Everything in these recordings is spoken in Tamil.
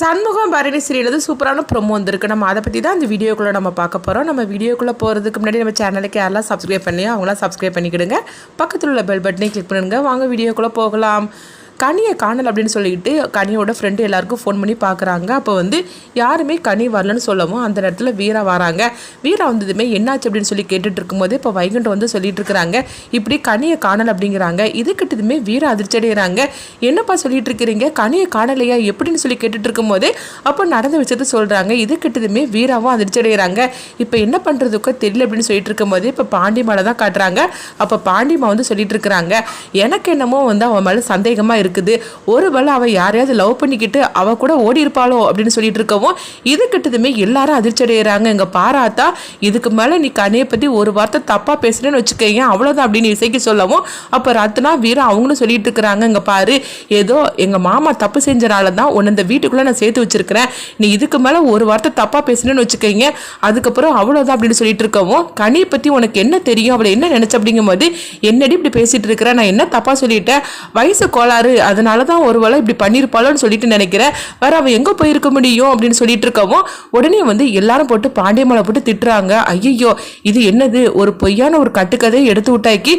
சண்முகம் பரணி சீரியல் சூப்பரான ப்ரொமோ வந்திருக்கு. நம்ம அதை பற்றி தான் இந்த வீடியோக்குள்ளே நம்ம பார்க்க போகிறோம் நம்ம வீடியோக்குள்ளே போகிறதுக்கு முன்னாடி நம்ம சேனலுக்கு யாரெல்லாம் சப்ஸ்கிரைப் பண்ணி அவங்களாம் சப்ஸ்கிரைப் பண்ணிக்கிடுங்க. பக்கத்தில் உள்ள பெல் பட்டனை கிளிக் பண்ணுங்க. வாங்க வீடியோக்குள்ளே போகலாம். கனியை காணல் அப்படின்னு சொல்லிக்கிட்டு கனியோட ஃப்ரெண்டு எல்லாருக்கும் ஃபோன் பண்ணி பார்க்குறாங்க அப்போ வந்து யாருமே கனி வரலன்னு சொல்லவும் அந்த நேரத்தில் வீரா வராங்க. வீரா வந்ததுமே என்னாச்சு அப்படின்னு சொல்லி கேட்டுட்டு இருக்கும்போது இப்போ வைகுண்டம் வந்து சொல்லிட்டு இருக்கிறாங்க. இப்படி கனியை காணல் அப்படிங்கிறாங்க. இதுக்கிட்டதுமே வீரா அதிர்ச்சி அடைகிறாங்க என்னப்பா சொல்லிட்டு இருக்கிறீங்க? கனியை காணலையா? எப்படின்னு சொல்லி கேட்டுட்டு இருக்கும்போது அப்போ நடந்த விஷயத்த சொல்கிறாங்க இது கிட்டதுமே வீராவும் அதிர்ச்சி அடைகிறாங்க இப்போ என்ன பண்ணுறதுக்கோ தெரியல அப்படின்னு சொல்லிட்டு இருக்கும்போது இப்போ பாண்டிமாலை தான் காட்டுறாங்க. அப்போ பாண்டிமா வந்து சொல்லிட்டு இருக்கிறாங்க. எனக்கு என்னமோ வந்து அவன் மேலே சந்தேகமாக இருக்குது. ஒருவேளை அவள் யாரையாவது லவ் பண்ணிக்கிட்டு அவள் கூட ஓடி இருப்பாளோ அப்படின்னு சொல்லிட்டு இருக்கவும் இது கிட்டதுமே எல்லாரும் அதிர்ச்சி அடைகிறாங்க இங்கே பாராத்தா இதுக்கு மேலே நீ கனியை பற்றி ஒரு வார்த்தை தப்பாக பேசுனேன்னு வச்சுக்கோங்க அவ்வளோதான் அப்படின்னு இசைக்கு சொல்லவும் அப்போ ரத்னா வீரம் அவங்களும் சொல்லிட்டு இருக்கிறாங்க. இங்கே பாரு ஏதோ எங்கள் மாமா தப்பு செஞ்சனால தான் உன்னை இந்த வீட்டுக்குள்ளே நான் சேர்த்து வச்சிருக்கிறேன். நீ இதுக்கு மேலே ஒரு வார்த்தை தப்பாக பேசுனேன்னு வச்சுக்கோங்க அதுக்கப்புறம் அவ்வளோதான் அப்படின்னு சொல்லிட்டு இருக்கவும் கனியை பற்றி உனக்கு என்ன தெரியும்? அவளை என்ன நினச்ச அப்படிங்கும்போது என்னடி இப்படி பேசிட்டு இருக்கிற? நான் என்ன தப்பாக சொல்லிட்டேன்? வயசு கோளாறு அதனால தான் ஒரு வேளை இப்படி பண்ணியிருப்பாளோன்னு சொல்லிட்டு நினைக்கிறேன். வேற அவள் எங்கே போயிருக்க முடியும் அப்படின்னு சொல்லிட்டு இருக்கவும் உடனே வந்து எல்லாரும் போட்டு பாண்டியமலை போட்டு திட்டுறாங்க. ஐயோ இது என்னது? ஒரு பொய்யான ஒரு கட்டுக்கதையை எடுத்து விட்டாக்கி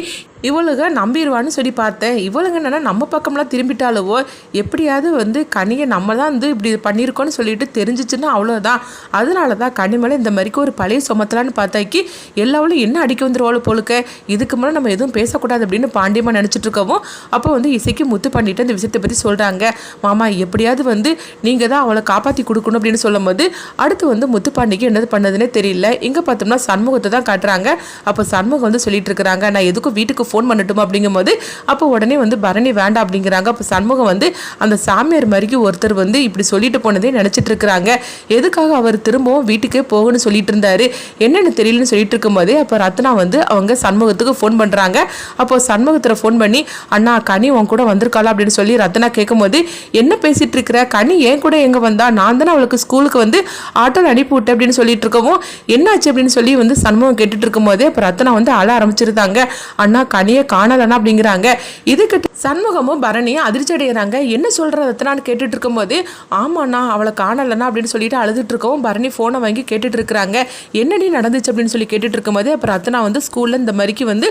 இவளுக நம்பிடுவான்னு சொல்லி பார்த்தேன். இவளுங்க என்னென்னா நம்ம பக்கம்லாம் திரும்பிட்டாலவோ எப்படியாவது வந்து கனியை நம்ம தான் வந்து இப்படி பண்ணியிருக்கோன்னு சொல்லிட்டு தெரிஞ்சிச்சுன்னா அவ்வளோதான் அதனால தான் கனி மேலே இந்த மாதிரிக்கு ஒரு பழைய சுமத்தலான்னு பார்த்தாக்கி எல்லாவளும் என்ன அடிக்க வந்துருவாள் போலுக்க இதுக்கு மேலே நம்ம எதுவும் பேசக்கூடாது அப்படின்னு பாண்டியமாக நினச்சிட்டு இருக்கவும் அப்போ வந்து இசைக்கு முத்து பண்ணிட்டு அந்த விஷயத்தை பற்றி சொல்கிறாங்க மாமா எப்படியாவது வந்து நீங்கள் தான் அவளை காப்பாற்றி கொடுக்கணும் அப்படின்னு சொல்லும்போது அடுத்து வந்து முத்துப்பாண்டிக்கு என்னது பண்ணதுன்னே தெரியல. இங்கே பார்த்தோம்னா சண்முகத்தை தான் காட்டுறாங்க. அப்போ சண்முகம் வந்து சொல்லிட்டு இருக்கிறாங்க நான் எதுக்கும் வீட்டுக்கு ஃபோன் பண்ணட்டுமா அப்படிங்கும்போது அப்போ உடனே வந்து பரணி வேண்டாம் அப்படிங்கிறாங்க. அப்போ சண்முகம் வந்து அந்த சாமியார் மாதிரிக்கு ஒருத்தர் வந்து இப்படி சொல்லிட்டு போனதே நினச்சிட்டு இருக்கிறாங்க. எதுக்காக அவர் திரும்பவும் வீட்டுக்கே போகணும்னு சொல்லிட்டு இருந்தாரு? என்னென்னு தெரியலன்னு சொல்லிட்டு இருக்கும்போதே அப்போ ரத்னா வந்து அவங்க சண்முகத்துக்கு ஃபோன் பண்ணுறாங்க அப்போ சண்முகத்தில் ஃபோன் பண்ணி அண்ணா கனி உன் கூட வந்திருக்காளா? அப்படின்னு சொல்லி ரத்னா கேட்கும்போது என்ன பேசிட்டு இருக்கிற? கனி ஏன் கூட எங்கே வந்தா? நான் தானே அவளுக்கு ஸ்கூலுக்கு வந்து ஆட்டோவில் அனுப்பி விட்டேன் அப்படின்னு சொல்லிட்டு இருக்கவும் என்னாச்சு? அப்படின்னு சொல்லி வந்து சண்முகம் கேட்டுட்டு இருக்கும்போதே அப்போ ரத்னா வந்து அழ ஆரம்பிச்சிருந்தாங்க. அண்ணா கனியை காணலைன்னா அப்படிங்கிறாங்க. இதுக்கு சண்முகமும் பரணியும் அதிர்ச்சி அடைகிறாங்க என்ன சொல்கிற ரத்னான்னு கேட்டுட்டு இருக்கும்போது ஆமாண்ணா அவளை காணலண்ணா அப்படின்னு சொல்லிட்டு அழுதுட்டு இருக்கவும் பரணி ஃபோனை வாங்கி கேட்டுட்டு இருக்கிறாங்க. என்னடி நடந்துச்சு? அப்படின்னு சொல்லி கேட்டுட்டு இருக்கும்போது அப்புறம் ரத்னா வந்து ஸ்கூலில் இந்த மாதிரிக்கு வந்து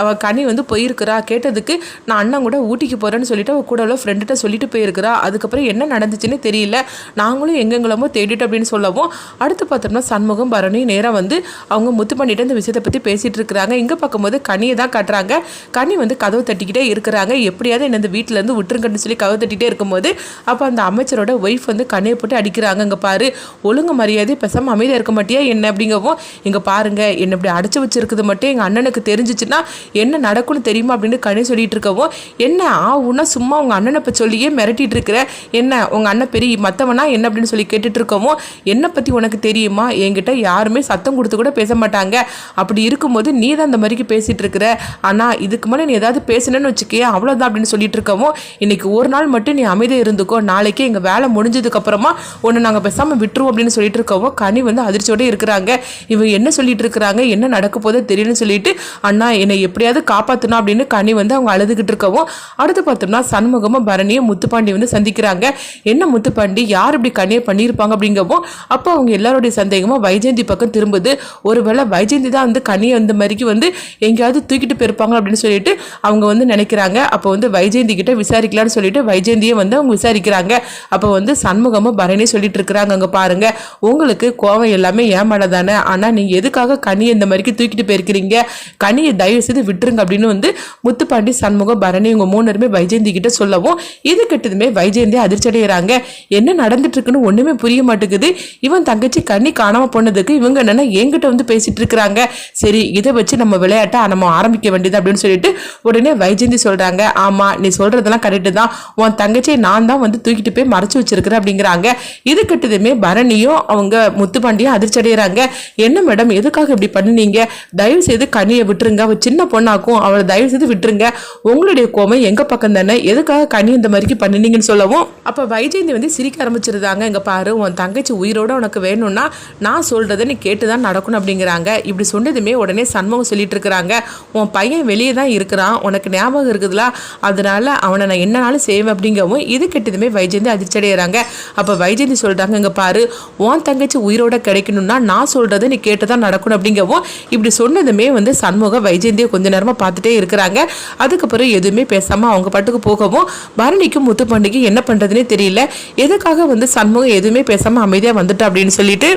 அவ கனி வந்து போயிருக்கிறா. கேட்டதுக்கு நான் அண்ணன் கூட ஊட்டிக்கு போகிறேன்னு சொல்லிட்டு அவள் கூட உள்ள ஃப்ரெண்டுகிட்ட சொல்லிட்டு போயிருக்கிறா. அதுக்கப்புறம் என்ன நடந்துச்சுன்னு தெரியல. நாங்களும் எங்கெங்களமோ தேடிட்டு அப்படின்னு சொல்லவும் அடுத்து பார்த்தோம்னா சண்முகம் பரணி நேராக வந்து அவங்க முத்து பண்ணிட்டு இந்த விஷயத்தை பற்றி பேசிட்டு இருக்கிறாங்க. இங்கே பார்க்கும்போது கனியை தான் காட்டுறாங்க. கனி வந்து கதவு தட்டிக்கிட்டே இருக்கிறாங்க. எப்படியாவது என்ன இந்த வீட்டுல இருந்து விட்டுருங்கன்னு சொல்லி கதவு தட்டிகிட்டே இருக்கும்போது அப்போ அந்த அமைச்சரோட ஒய்ஃப் வந்து கண்ணையை போட்டு அடிக்கிறாங்க. அங்கே பாரு ஒழுங்கு மரியாதை பேசாமல் அமைதியாக இருக்க மாட்டியா என்ன அப்படிங்கவும் இங்கே பாருங்க என்ன இப்படி அடைச்சி வச்சிருக்கிறது மட்டும் எங்கள் அண்ணனுக்கு தெரிஞ்சிச்சுன்னா என்ன நடக்கும்னு தெரியுமா அப்படின்னு கண்ணை சொல்லிட்டு இருக்கவும் என்ன ஆ உன்னா சும்மா உங்கள் அண்ணனை இப்போ சொல்லியே மிரட்டிட்டு இருக்கிற என்ன உங்கள் அண்ணன் பெரிய மற்றவனா என்ன அப்படின்னு சொல்லி கேட்டுட்டு இருக்கவும் என்னை பற்றி உனக்கு தெரியுமா? என்கிட்ட யாருமே சத்தம் கொடுத்து கூட பேச மாட்டாங்க. அப்படி இருக்கும்போது நீ தான் அந்த மாதிரிக்கு பேசிட்டு இருக்கிற. ஆனால் இதுக்கு மேலே நீ ஏதாவது பேசணும்னு வச்சுக்கே அவ்வளோதான் அப்படின்னு சொல்லிட்டு இருக்கவும் இன்னைக்கு ஒரு நாள் மட்டும் நீ அமைதியாக இருந்துக்கோ நாளைக்கு எங்கள் வேலை முடிஞ்சதுக்கு அப்புறமா உன்னை நாங்கள் பேசாமல் விட்டுருவோம் அப்படின்னு சொல்லிட்டு இருக்கவும் கனி வந்து அதிர்ச்சியோடு இருக்கிறாங்க. இவங்க என்ன சொல்லிட்டு இருக்கிறாங்க என்ன நடக்க போதோ தெரியலன்னு சொல்லிட்டு அண்ணா என்னை எப்படியாவது காப்பாற்றணும் அப்படின்னு கனி வந்து அவங்க அழுதுகிட்டு இருக்கவும் அடுத்து பார்த்தோம்னா சண்முகமும் பரணியும் முத்துப்பாண்டி வந்து சந்திக்கிறாங்க. என்ன முத்துப்பாண்டி யார் இப்படி கனியை பண்ணியிருப்பாங்க அப்படிங்கவும் அப்போ அவங்க எல்லாருடைய சந்தேகமும் வைஜெயந்தி பக்கம் திரும்புது. ஒருவேளை வைஜெயந்தி தான் வந்து கனியை அந்த மாதிரிக்கு வந்து எங்கேயாவது தூக்கிட்டு போயிருப்பாங்க அப்படின்னு சொல்லிட்டு அவங்க வந்து நினைக்கிறாங்க. அப்போ வந்து வைஜெயந்தி கிட்ட விசாரிக்கலாம்னு சொல்லிட்டு வைஜெயந்தியை வந்து அவங்க விசாரிக்கிறாங்க. அப்போ வந்து சண்முகமும் பரணியும் சொல்லிட்டு இருக்கிறாங்க. அங்கே பாருங்க உங்களுக்கு கோவம் எல்லாமே ஏமாட தானே. ஆனால் நீங்கள் எதுக்காக கனியை இந்த மாதிரிக்கு தூக்கிட்டு போயிருக்கிறீங்க? கனியை தயவு செய்து விட்டுருங்க அப்படின்னு வந்து முத்துப்பாண்டி சண்முகம் பரணி இவங்க மூணருமே வைஜெயந்தி கிட்ட சொல்லவும் இது கிட்டதுமே வைஜெயந்தி அதிர்ச்சி அடைகிறாங்க என்ன நடந்துட்டு இருக்குன்னு ஒன்றுமே புரிய மாட்டேங்குது. இவன் தங்கச்சி கண்ணி காணாமல் போனதுக்கு இவங்க என்னன்னா என்கிட்ட வந்து பேசிட்டு இருக்கிறாங்க. சரி இதை வச்சு நம்ம விளையாட்டை நம்ம ஆரம்பிக்க வேண்டியது அப்படின்னு சொல்லிட்டு உடனே வைஜெயந்தி சொல்கிறாங்க ஆமா நீ சொல்றதெல்லாம் கரெக்டு தான். உன் தங்கச்சியை நான் தான் வந்து தூக்கிட்டு போய் மறைச்சு வச்சிருக்கிறேன் அப்படிங்கிறாங்க. இது கிட்டதுமே பரணியும் அவங்க முத்துப்பாண்டியும் அதிர்ச்சி அடைகிறாங்க என்ன மேடம் எதுக்காக இப்படி பண்ணுனீங்க? தயவு செய்து கனியை விட்டுருங்க. அவள் சின்ன பொண்ணாக்கும் அவளை தயவு செய்து விட்டுருங்க. உங்களுடைய கோமை எங்க பக்கம் தானே? எதுக்காக கனி இந்த மாதிரிக்கு பண்ணினீங்கன்னு சொல்லவும்? அப்ப வைஜெயந்தி வந்து சிரிக்க ஆரம்பிச்சிருந்தாங்க. இங்க பாரு உன் தங்கச்சி உயிரோட உனக்கு வேணும்னா நான் சொல்கிறத நீ கேட்டு தான் நடக்கணும் அப்படிங்கிறாங்க. இப்படி சொன்னதுமே உடனே சண்முகம் சொல்லிட்டு இருக்கிறாங்க. உன் பையன் வெளியே தான் இருக்கிறான். உனக்கு ஞாபகம் இருக்குதுல அதனால அவனை நான் என்னனாலும் செய்வேன் அப்படிங்கவும் இது கெட்டதுமே வைஜெயந்தி அதிர்ச்சி அடைகிறாங்க அப்போ வைஜெயந்தி சொல்கிறாங்க இங்கே பாரு உன் தங்கச்சி உயிரோட கிடைக்கணும்னா நான் சொல்கிறத நீ கேட்டு தான் நடக்கணும். அப்படிங்கவும் இப்படி சொன்னதுமே வந்து சண்முகம் வைஜெயந்தியை கொஞ்ச நேரமாக பார்த்துட்டே இருக்கிறாங்க. அதுக்கப்புறம் எதுவுமே பேசாமல் அவங்க பாட்டுக்கு போகவும் பரணிக்கும் முத்து பண்டிகை என்ன பண்ணுறதுனே தெரியல. எதுக்காக வந்து சண்முகம் எதுவுமே பேசாமல் அமைதியாக வந்துட்டு அப்படின்னு சொல்லிட்டு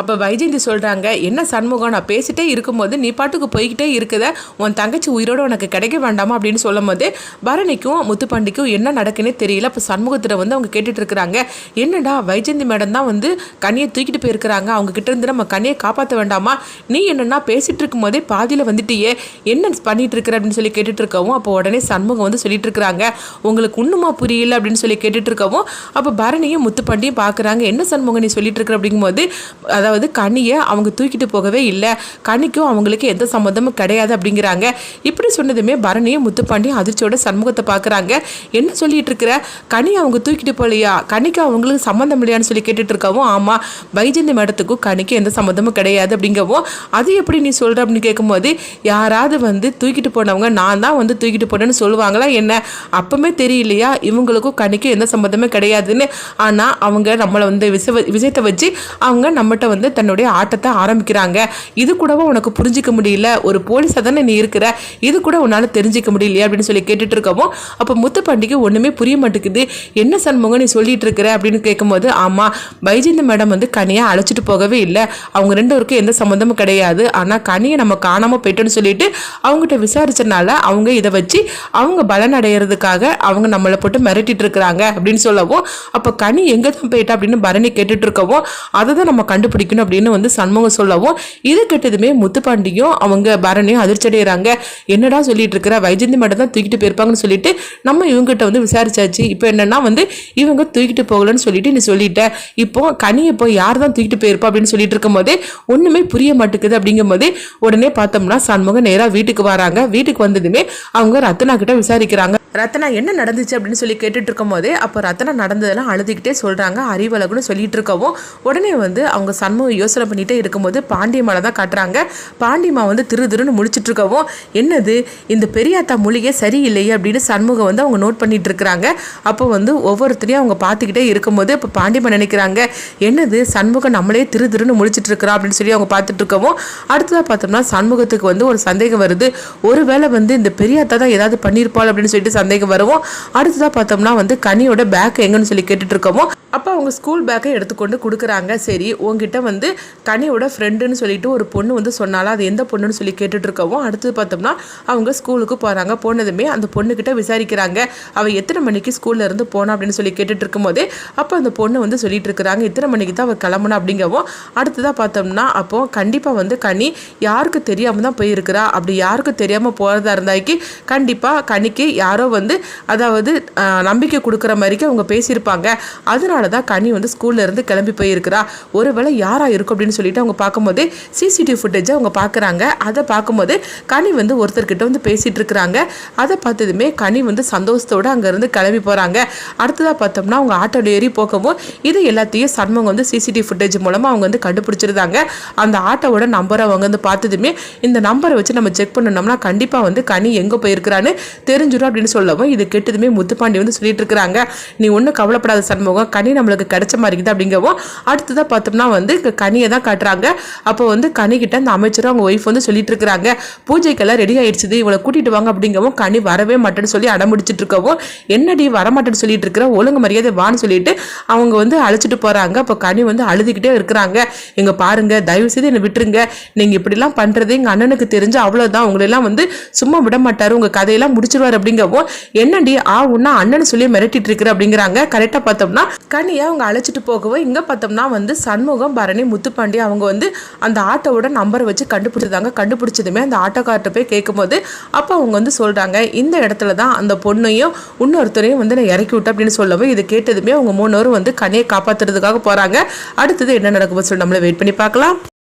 அப்போ வைஜெயந்தி சொல்கிறாங்க என்ன சண்முகம்? நான் பேசிட்டே இருக்கும்போது நீ பாட்டுக்கு போய்கிட்டே இருக்குத? உன் தங்கச்சி உயிரோடு உனக்கு கிடைக்க வேண்டாமா? அப்படின்னு சொல்லும் போது பரணிக்கும் முத்துப்பாண்டிக்கும் என்ன நடக்குன்னே தெரியல. அப்போ சண்முகத்தில் வந்து அவங்க கேட்டுட்டு இருக்கிறாங்க என்னடா வைஜெயந்தி மேடம் தான் வந்து கனியை தூக்கிட்டு போயிருக்கிறாங்க. அவங்க கிட்ட இருந்து நம்ம கனியை காப்பாற்ற வேண்டாமா? நீ என்னன்னா பேசிட்டு இருக்கும்போதே பாதியில் வந்துட்டியே. என்ன பண்ணிட்டு இருக்கிற? அப்படின்னு சொல்லி கேட்டுட்டு இருக்கவும் அப்போ உடனே சண்முகம் வந்து சொல்லிட்டு இருக்கிறாங்க உங்களுக்கு ஒன்றுமா புரியல? அப்படின்னு சொல்லி கேட்டுட்டு இருக்கவும் அப்போ பரணியும் முத்துப்பாண்டியும் பார்க்குறாங்க என்ன சண்முகம் நீ சொல்லிட்டு இருக்கிற? அப்படிங்கும்போது அதாவது கனியை அவங்க தூக்கிட்டு போகவே இல்லை. கனிக்கும் அவங்களுக்கு எந்த சம்மந்தமும் கிடையாது அப்படிங்கிறாங்க. இப்படி சொன்னதுமே பரணியும் முத்துப்பாண்டியும் அதிர்ச்சியோட சண்முகத்தை பார்க்குறாங்க. என்ன சொல்லிட்டு இருக்கிற? கனி அவங்க தூக்கிட்டு போகலையா? கனிக்கு அவங்களுக்கு சம்மந்தம் இல்லையான்னு சொல்லி கேட்டுட்டு இருக்கவும் ஆமாம் வைஜந்தி மேடத்துக்கும் கனிக்கு எந்த சம்மந்தமும் கிடையாது அப்படிங்கவும் அது எப்படி நீ சொல்கிற அப்படின்னு கேட்கும்போது யாராவது வந்து தூக்கிட்டு போனவங்க நான் தான் வந்து தூக்கிட்டு போனேன்னு சொல்லுவாங்களா என்ன? அப்பவுமே தெரியலையா? இவங்களுக்கும் கனிக்கும் எந்த சம்மந்தமே கிடையாதுன்னு. ஆனால் அவங்க நம்மளை வந்து விச விஷயத்தை வச்சு அவங்க நம்மகிட்ட வந்து தன்னுடைய ஆட்டத்தை ஆரம்பிக்கிறாங்க. இது கூடவும் உனக்கு புரிஞ்சிக்க முடியல? ஒரு போலீஸாக தானே நீ இருக்கிற? இது கூட உன்னால் தெரிஞ்சிக்க முடியலையா அப்படின்னு சொல்லி கேட்டுட்டு இருக்கவும் அப்போ முத்துப்பாண்டிக்கு ஒன்றுமே புரிய மாட்டேங்குது. என்ன சண்முகம் நீ சொல்லிட்டு இருக்கிற அப்படின்னு கேட்கும்போது ஆமாம் பைஜிந்த மேடம் வந்து கனியை அழைச்சிட்டு போகவே இல்லை. அவங்க ரெண்டோருக்கும் எந்த சம்மந்தமும் கிடையாது. ஆனால் கனியை நம்ம காணாமல் போயிட்டோன்னு சொல்லிட்டு அவங்ககிட்ட விசாரிச்சனால அவங்க இதை வச்சு அவங்க பலன் அடையிறதுக்காக அவங்க நம்மளை போட்டு மிரட்டிட்டு இருக்கிறாங்க அப்படின்னு சொல்லவும் அப்போ கனி எங்கே தான் போயிட்டா அப்படின்னு பரணி கேட்டுட்டு இருக்கவும் அதை தான் நம்ம கண்டுபிடிக்கணும் பிடிக்கணும் அப்படின்னு வந்து சண்முகம் சொல்லவும் இது கெட்டதுமே முத்துப்பாண்டியும் அவங்க பரணியும் அதிர்ச்சி அடைகிறாங்க என்னடா சொல்லிட்டு இருக்கிற? வைஜந்தி மட்டும் தான் தூக்கிட்டு போயிருப்பாங்கன்னு சொல்லிட்டு நம்ம இவங்ககிட்ட வந்து விசாரிச்சாச்சு. இப்போ என்னன்னா வந்து இவங்க தூக்கிட்டு போகலன்னு சொல்லிட்டு நீ சொல்லிட்ட. இப்போ கனி இப்போ யார் தான் தூக்கிட்டு போயிருப்பா அப்படின்னு சொல்லிட்டு இருக்கும் போதே புரிய மாட்டேங்குது. அப்படிங்கும் போதே உடனே பார்த்தோம்னா சண்முகம் நேராக வீட்டுக்கு வராங்க. வீட்டுக்கு வந்ததுமே அவங்க ரத்னா கிட்ட விசாரிக்கிறாங்க. ரத்னா என்ன நடந்துச்சு? அப்படின்னு சொல்லி கேட்டுட்டு இருக்கும் போதே அப்போ ரத்னா நடந்ததெல்லாம் அழுதுகிட்டே சொல்கிறாங்க அறிவழகுன்னு சொல்லிட்டு இருக்கவும் உடனே வந்து அவங்க சண்முகம் யோசனை பண்ணிகிட்டே இருக்கும்போது பாண்டியம்மாவை தான் காட்டுறாங்க. பாண்டியம்மா வந்து திரு திருன்னு முடிச்சுட்டு இருக்கவும் என்னது இந்த பெரியாத்தா மொழியே சரியில்லையே? அப்படின்னு சண்முகம் வந்து அவங்க நோட் பண்ணிட்டு இருக்கிறாங்க அப்போ வந்து ஒவ்வொருத்தரையும் அவங்க பார்த்துக்கிட்டே இருக்கும்போது இப்போ பாண்டியம்மா நினைக்கிறாங்க என்னது சண்முகம் நம்மளே திரு திருன்னு முடிச்சுட்டு இருக்கிறா அப்படின்னு சொல்லி அவங்க பார்த்துட்டு இருக்கவும் அடுத்ததாக பார்த்தோம்னா சண்முகத்துக்கு வந்து ஒரு சந்தேகம் வருது. ஒருவேளை வந்து இந்த பெரியாத்தா தான் ஏதாவது பண்ணியிருப்பாள்? அப்படின்னு சொல்லிட்டு சந்தேகம் வருவோம். அடுத்ததாக பார்த்தோம்னா வந்து கனியோட பேக் எங்கன்னு சொல்லி கேட்டுட்டு இருக்கவும் அப்போ அவங்க ஸ்கூல் பேக்கை எடுத்துக்கொண்டு கொடுக்குறாங்க. சரி உங்ககிட்ட வந்து கனியோட ஃப்ரெண்டுன்னு சொல்லிட்டு ஒரு பொண்ணு வந்து சொன்னாலும் அது எந்த பொண்ணுன்னு சொல்லி கேட்டுட்டு இருக்கவும் அடுத்தது பார்த்தோம்னா அவங்க ஸ்கூலுக்கு போகிறாங்க போனதுமே அந்த பொண்ணுக்கிட்ட விசாரிக்கிறாங்க. அவள் எத்தனை மணிக்கு ஸ்கூல்ல இருந்து போனா அப்படின்னு சொல்லி கேட்டுட்டு இருக்கும்போது அப்போ அந்த பொண்ணு வந்து சொல்லிட்டு இருக்கிறாங்க இத்தனை மணிக்கு தான் அவள் கிளம்பணும் அப்படிங்கவும் அடுத்ததாக பார்த்தோம்னா அப்போ கண்டிப்பாக வந்து கனி யாருக்கு தெரியாமல் தான் போயிருக்கிறா? அப்படி யாருக்கு தெரியாமல் போகிறதா இருந்தாக்கி கண்டிப்பாக கனிக்கு யாரோ வந்து அதாவது நம்பிக்கை கொடுக்குற மாதிரிக்கு அவங்க பேசியிருப்பாங்க. அதனால தான் கனி வந்து ஸ்கூல்ல இருந்து கிளம்பி போயிருக்கிறா. ஒருவேளை யாராக இருக்கும் அப்படின்னு சொல்லிட்டு அவங்க பார்க்கும்போது சிசிடிவி ஃபுட்டேஜை அவங்க பார்க்குறாங்க. அதை பார்க்கும்போது கனி வந்து ஒருத்தர்கிட்ட வந்து பேசிகிட்டு இருக்கிறாங்க அதை பார்த்ததுமே கனி வந்து சந்தோஷத்தோடு அங்கேருந்து கிளம்பி போகிறாங்க அடுத்ததாக பார்த்தோம்னா அவங்க ஆட்டோட ஏறி போகவும் இது எல்லாத்தையும் சண்முகம் வந்து சிசிடிவி ஃபுட்டேஜ் மூலமாக அவங்க வந்து கண்டுபிடிச்சிருந்தாங்க. அந்த ஆட்டோவோட நம்பரை அவங்க வந்து பார்த்ததுமே இந்த நம்பரை வச்சு நம்ம செக் பண்ணணும்னா கண்டிப்பாக வந்து கனி எங்கே போயிருக்கிறான்னு தெரிஞ்சிடும் அப்படின்னு சொல்லவும் இது கெட்டதுமே முத்துப்பாண்டி வந்து சொல்லிட்டு இருக்கிறாங்க நீ ஒன்றும் கவலைப்படாத சண்முகம் கனி நம்மளுக்கு கிடைச்ச மாதிரி இருக்குது அப்படிங்கவும் அடுத்ததாக பார்த்தோம்னா வந்து கனியை தான் காட்டுறாங்க. அப்போ வந்து கனிக்கிட்ட அந்த அமைச்சரும் அவங்க ஒய்ஃப் வந்து சொல்லிட்டு இருக்கிறாங்க பூஜைக்கெல்லாம் ரெடி ஆயிடுச்சு இவளை கூட்டிட்டு வாங்க அப்படிங்கவும் கனி வரவே மாட்டேன்னு சொல்லி அடம்பிடிச்சிட்டு இருக்கவும் என்னடி வரமாட்டேன்னு சொல்லிட்டு இருக்கிற ஒழுங்கு மரியாதை வான்னு சொல்லிட்டு அவங்க வந்து அழைச்சிட்டு போறாங்க. அப்போ கனி வந்து அழுதுகிட்டே இருக்கிறாங்க. எங்க பாருங்க தயவு செய்து என்னை விட்டுருங்க. நீங்க இப்படிலாம் பண்றது எங்க அண்ணனுக்கு தெரிஞ்சு அவ்வளவுதான். உங்களெல்லாம் வந்து சும்மா விட மாட்டாரு உங்க கதையெல்லாம் முடிச்சிருவார் அப்படிங்கவும் என்னடி ஆ உன்னா அண்ணன் சொல்லி மிரட்டிட்டு இருக்கிற அப்படிங்கிறாங்க. கரெக்டாக பார்த்தோம்னா கனியை அவங்க அழைச்சிட்டு போகவும் இங்கே பார்த்தோம்னா வந்து சண்முகம் பரணி முத்துப்பாண்டி அவங்க வந்து அந்த ஆட்டோவோட நம்பரை வச்சு கண்டுபிடிச்சதாங்க கண்டுபிடிச்சதுமே அந்த ஆட்டோக்கார்ட்ட போய் கேட்கும்போது அப்போ அவங்க வந்து சொல்கிறாங்க இந்த இடத்துல தான் அந்த பொண்ணையும் இன்னொருத்தரையும் வந்து நான் இறக்கி விட்டேன் அப்படின்னு சொல்லவும் இது கேட்டதுமே அவங்க மூணு வந்து கனியை காப்பாற்றுறதுக்காக போகிறாங்க அடுத்தது என்ன நடக்கும் சொல்லி நம்மளை வெயிட் பண்ணி பார்க்கலாம்.